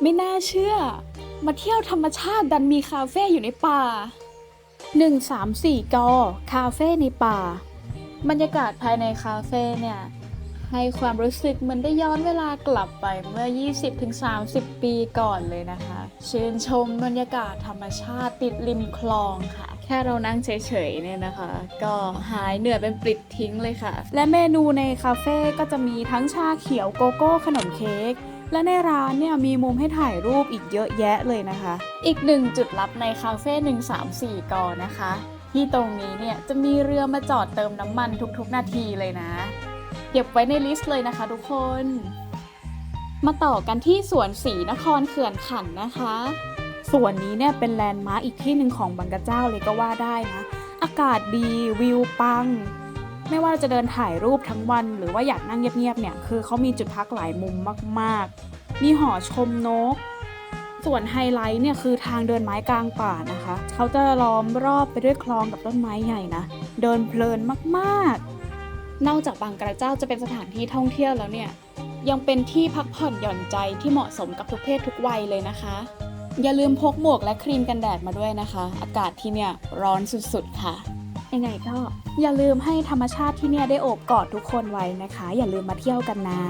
ไม่น่าเชื่อ มาเที่ยวธรรมชาติดันมีคาเฟ่อยู่ในป่า 134 กอ คาเฟ่ในป่า บรรยากาศภายในคาเฟ่เนี่ย ให้ความรู้สึกเหมือนได้ย้อนเวลากลับไปเมื่อ 20-30 ปีก่อนเลยนะคะ ชื่นชมบรรยากาศธรรมชาติติดริมคลองค่ะ แค่เรานั่งเฉยๆเนี่ยนะคะ ก็หายเหนื่อยเป็นปลิดทิ้งเลยค่ะ และเมนูในคาเฟ่ก็จะมีทั้งชาเขียวโกโก้ขนมเค้ก และในร้านเนี่ยมีมุมให้ถ่ายรูปอีกเยอะแยะเลยนะคะ อีกหนึ่งจุดลับในคาเฟ่134กอนะคะ ที่ตรงนี้เนี่ยจะมีเรือมาจอดเติมน้ำมันทุกๆ นาทีเลยนะ เก็บไว้ในลิสต์เลยนะคะทุกคน มาต่อกันที่สวนสีนครเขื่อนขันนะคะส่วนนี้เนี่ยเป็นแลนด์มาร์คอีกที่หนึ่งของบางกระเจ้าเลยก็ว่าได้นะ อากาศดีวิวปัง ไม่ว่าจะเดินถ่ายรูปทั้งวัน หรือว่าอยากนั่งเงียบๆเนี่ยคือเขามีจุดพักหลายมุมมาก ๆ มีหอชมนก ส่วนไฮไลท์เนี่ยคือทางเดินไม้กลางป่านะคะ เขาจะล้อมรอบไปด้วยคลองกับต้นไม้ใหญ่นะเดินเพลินมากๆ นอกจากบางกระเจ้าจะเป็นสถานที่ท่องเที่ยวแล้วเนี่ยยังเป็นที่พักผ่อนหย่อนใจที่เหมาะสมกับทุกเพศทุกวัยเลยนะคะ อย่าลืมพกหมวกและครีมกันแดดมาด้วยนะคะ อากาศที่เนี่ยร้อนสุดๆค่ะ ยังไงก็อย่าลืมให้ธรรมชาติที่เนี่ยได้โอบกอดทุกคนไว้นะคะ อย่าลืมมาเที่ยวกันนะ